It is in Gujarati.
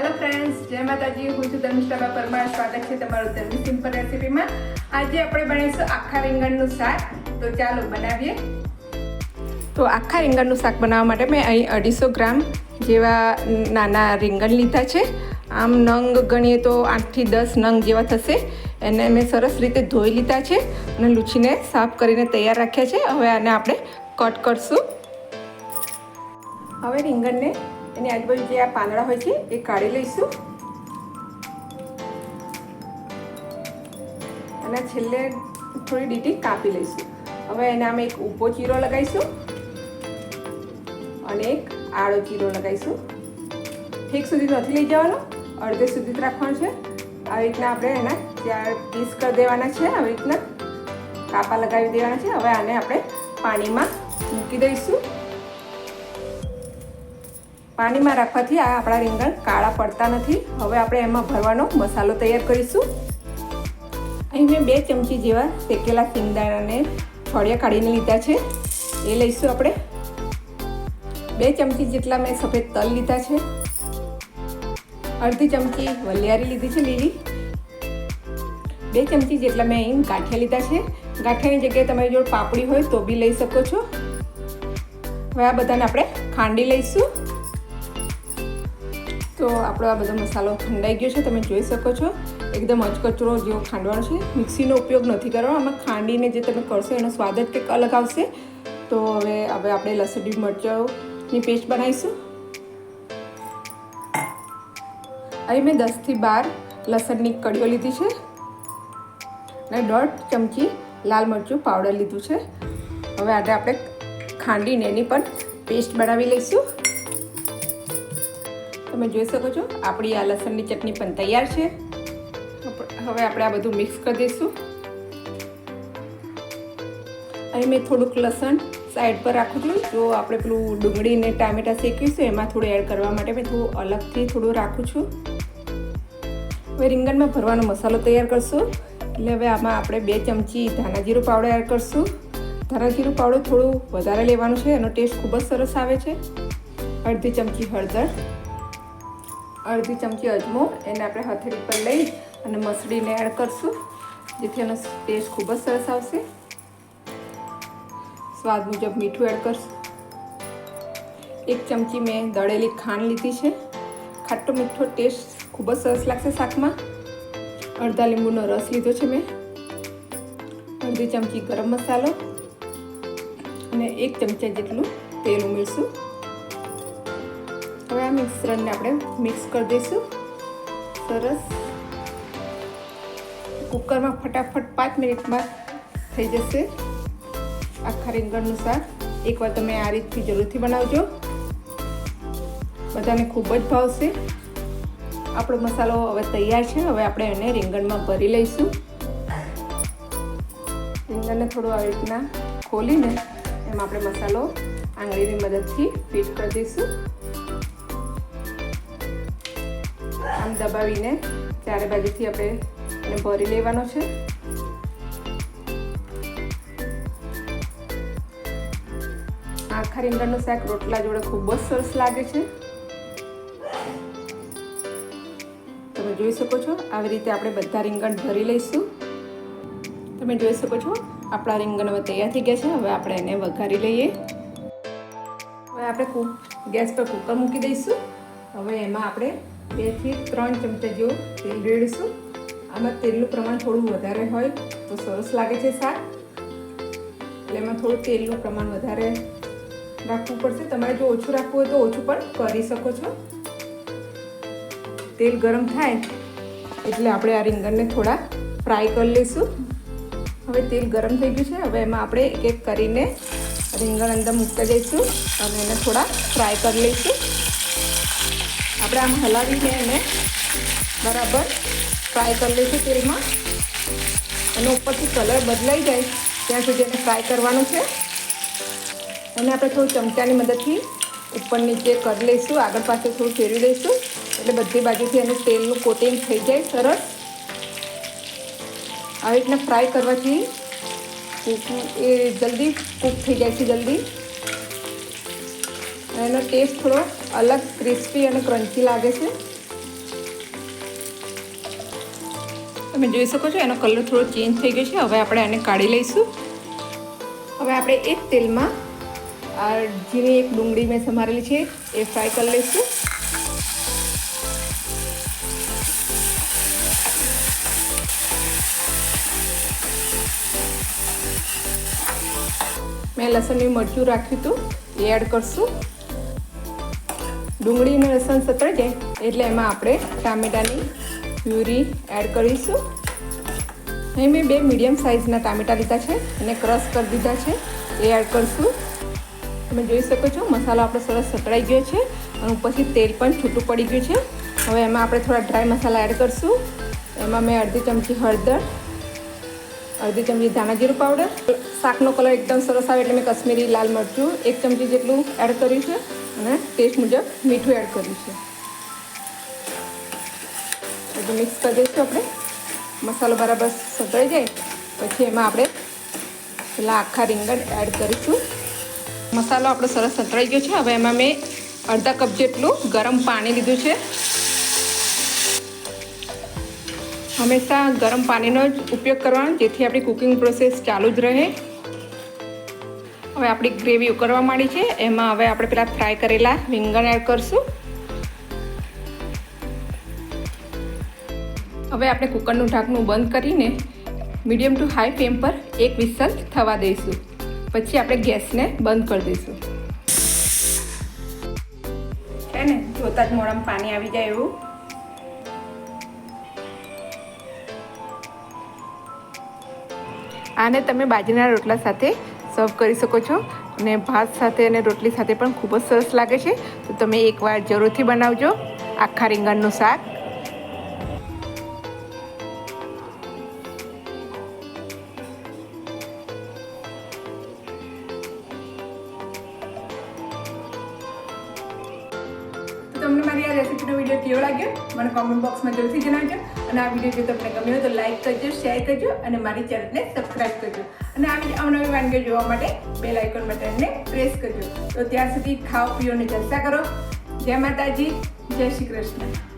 જય માતાજી. હું છું ધનુષાબા પરમાર. સ્વાગત છે તમારું ધર્મી સિમ્પલ રેસીપીમાં. આજે આપણે બનાવીશું આખા રીંગણનું શાક. તો ચાલો બનાવીએ. તો આખા રીંગણનું શાક બનાવવા માટે મેં અહીં અઢીસો ગ્રામ જેવા નાના રીંગણ લીધા છે. આમ નંગ ગણીએ તો આઠથી દસ નંગ જેવા થશે. એને મેં સરસ રીતે ધોઈ લીધા છે અને લૂછીને સાફ કરીને તૈયાર રાખ્યા છે. હવે આને આપણે કટ કરશું. હવે રીંગણને એની આજુબાજુ જે આ પાંદડા હોય છે, એ કાઢી લઈશું. અને છેલ્લે થોડી ડીટી કાપી લઈશું. હવે એને અમે એક ઊભો ચીરો લગાવીશું અને એક આડો ચીરો લગાવીશું. ઠીક સુધી નથી લઈ જવાનો, અડધે સુધી જ રાખવાનું છે. આવી રીતના આપણે એના ચાર પીસ કરી દેવાના છે, આવી રીતના કાપા લગાવી દેવાના છે. હવે આને આપણે પાણીમાં મૂકી દઈશું. પાણીમાં રાખવાથી આ આપણા રીંગણ કાળા પડતા નથી. હવે આપણે એમાં ભરવાનો મસાલો તૈયાર કરીશું. અહીં મેં બે ચમચી જેવા શેકેલા સિંગદાણાને છોડિયા કાઢીને લીધા છે. એ લઈશું આપણે. બે ચમચી જેટલા મેં સફેદ તલ લીધા છે. અડધી ચમચી વલિયારી લીધી છે લીલી. બે ચમચી જેટલા મેં અહીં ગાંઠિયા લીધા છે. ગાંઠિયાની જગ્યાએ તમારી જોડે પાપડી હોય તો બી લઈ શકો છો. હવે આ બધાને આપણે ખાંડી લઈશું. તો આપણો આ બધો મસાલો ઠંડાઈ ગયો છે, તમે જોઈ શકો છો. એકદમ અચકચરો જેવો ખાંડવાનો છે. મિક્સીનો ઉપયોગ નથી કરવાનો. આમાં ખાંડીને જે તમે કરશો એનો સ્વાદ જ કંઈક અલગ આવશે. તો હવે હવે આપણે લસણી મરચાંની પેસ્ટ બનાવીશું. અહીં મેં દસથી બાર લસણની કડીઓ લીધી છે. અને દોઢ ચમચી લાલ મરચું પાવડર લીધું છે. હવે આજે આપણે ખાંડીને એની પણ પેસ્ટ બનાવી લઈશું. તમે જોઈ શકો છો, આપણી આ લસણની ચટણી પણ તૈયાર છે. હવે આપણે આ બધું મિક્સ કરી દઈશું. અહીં મેં થોડુંક લસણ સાઈડ પર રાખું છું. જો આપણે પેલું ડુંગળી ને ટામેટા શેકીશું, એમાં થોડું એડ કરવા માટે મેં થોડું અલગથી થોડું રાખું છું. હવે રીંગણમાં ભરવાનો મસાલો તૈયાર કરશું. એટલે હવે આમાં આપણે બે ચમચી ધાણા જીરું પાવડર એડ કરશું. ધાણા જીરું પાવડર થોડું વધારે લેવાનું છે, એનો ટેસ્ટ ખૂબ જ સરસ આવે છે. અડધી ચમચી હળદર. અડધી ચમચી અજમો એને આપણે હથેળી પર લઈ અને મસળીને એડ કરશું, જેથી એનો ટેસ્ટ ખૂબ જ સરસ આવશે. સ્વાદ મુજબ મીઠું એડ કરશું. એક ચમચી મેં દળેલી ખાંડ લીધી છે. ખાટો મીઠો ટેસ્ટ ખૂબ જ સરસ લાગશે શાકમાં. અડધા લીંબુનો રસ લીધો છે મેં. અડધી ચમચી ગરમ મસાલો અને એક ચમચા જેટલું તેલ ઉમેરશું. હવે આ મિશ્રણને આપણે મિક્સ કરી દઈશું. સરસ. કુકરમાં ફટાફટ પાંચ મિનિટમાં થઈ જશે. આખા રીંગણનું શાક એકવાર તમે આ રીતથી જરૂરથી બનાવજો. બધાને ખૂબ જ ભાવશે. આપણો મસાલો હવે તૈયાર છે. હવે આપણે એને રીંગણમાં ભરી લઈશું. રીંગણને થોડું આવી રીતના ખોલીને એમાં આપણે મસાલો આંગળીની મદદથી ફિટ કરી દઈશું. આમ દબાવીને ચારે બાજુથી આપણે એને ભરી લેવાનો છે. આખા રીંગણનું શાક રોટલા જોડે ખૂબ જ સરસ લાગે છે. તમે જોઈ શકો છો, આવી રીતે આપણે બધા રીંગણ ભરી લઈશું. તમે જોઈ શકો છો, આપણા રીંગણ હવે તૈયાર થઈ ગયા છે, હવે આપણે એને વઘારી લઈએ. હવે આપણે ગેસ પર કુકર મૂકી દઈશું. હવે એમાં આપણે બેથી ત્રણ ચમચા જેવું તેલ રેડીશું. આમાં તેલનું પ્રમાણ થોડું વધારે હોય તો સરસ લાગે છે શાક. એટલે એમાં થોડું તેલનું પ્રમાણ વધારે રાખવું પડશે. તમારે જો ઓછું રાખવું હોય તો ઓછું પણ કરી શકો છો. તેલ ગરમ થાય એટલે આપણે આ રીંગણને થોડા ફ્રાય કરી લઈશું. હવે તેલ ગરમ થઈ ગયું છે. હવે એમાં આપણે એક એક કરીને રીંગણ અંદર મૂકતા જઈશું અને એને થોડા ફ્રાય કરી લઈશું. આપણે આમ હલાવીને એને. બરાબર. ફ્રાય કરી લઈશું તેલમાં. અને ઉપરથી કલર બદલાઈ જાય. ત્યાં સુધી એને ફ્રાય કરવાનું છે. એને આપણે થોડું ચમચાની મદદથી ઉપર નીચે કરી લઈશું. આગળ પાસે થોડું ફેરવી લઈશું એટલે બધી બાજુથી એનું તેલનું કોટિંગ થઈ જાય સરસ. આવી રીતના ફ્રાય કરવાથી એ જલ્દી કૂક થઈ જાય છે જલ્દી. એનો ટેસ્ટ થોડો અલગ ક્રિસ્પી અને ક્રન્ચી લાગે છે. તમે જોઈ શકો છો, એનો કલર થોડો ચેન્જ થઈ ગયો છે. હવે આપણે આને કાઢી લઈશું. હવે આપણે એ તેલમાં આ ઝીણી એક ડુંગળી મેં સમારેલી છે, એ ફ્રાય કરી લઈશું. મેં લસણની મરચું રાખ્યું હતું, એ એડ કરશું. ડુંગળી અને લસણ સતળાઈ જાય એટલે એમાં આપણે ટામેટાની પ્યુરી એડ કરીશું. અહીં મેં બે મીડિયમ સાઇઝના ટામેટા લીધા છે અને ક્રશ કરી દીધા છે. એ એડ કરીશું. તમે જોઈ શકો છો, મસાલો આપણો સરસ સતળાઈ ગયો છે અને ઉપરથી તેલ પણ છૂટું પડી ગયું છે. હવે એમાં આપણે થોડા ડ્રાય મસાલા એડ કરીશું. એમાં મેં અડધી ચમચી હળદર અડધી ચમચી ધાણા પાવડર શાકનો કલર એકદમ સરસ આવે એટલે મેં કશ્મીરી, લાલ મરચું એક ચમચી જેટલું એડ કર્યું છે અને ટેસ્ટ મુજબ મીઠું એડ કર્યું છે. બધું મિક્સ કરી દઈશું આપણે. મસાલો બરાબર સતળાઈ જાય. પછી એમાં આપણે પેલા આખા રીંગણ એડ કરીશું. મસાલો આપણો સરસ સતળાઈ ગયો છે. હવે એમાં મેં અડધા કપ જેટલું ગરમ પાણી લીધું છે. હંમેશા ગરમ પાણીનો જ ઉપયોગ કરવાનો, જેથી આપણી કુકિંગ પ્રોસેસ ચાલુ જ રહે. હવે આપણી ગ્રેવી ઉકળવા માંડી છે. એમાં હવે આપણે પેલા ફ્રાય કરેલા રીંગણ એડ કરશું. હવે આપણે કુકરનું ઢાંકણું બંધ કરીને મીડિયમ ટુ હાઈ ફ્લેમ પર એક વિસલ થવા દઈશું. પછી આપણે ગેસને બંધ કરી દઈશું. છે ને? જોતા જ મોડામાં પાણી આવી જાય એવું. આને તમે બાજરીના રોટલા સાથે સર્વ કરી શકો છો. અને ભાત સાથે અને રોટલી સાથે પણ ખૂબ જ સરસ લાગે છે. તો તમે એકવાર જરૂરથી બનાવજો. આખા રીંગણનું શાક. મારી આ રેસીપીનો વીડિયો કેવો લાગ્યો? મને કોમેન્ટ બોક્સમાં જરૂરથી જણાવજો. અને આ વીડિયો જો તમને ગમ્યો તો લાઈક કરજો શેર કરજો અને મારી ચેનલને સબસ્ક્રાઈબ કરજો. અને આવી અવનવી વાનગીઓ જોવા માટે બે લાઇકોન બટનને પ્રેસ કરજો. તો ત્યાં સુધી ખાઓ, પીઓ જલસા કરો. જય માતાજી, જય શ્રી કૃષ્ણ.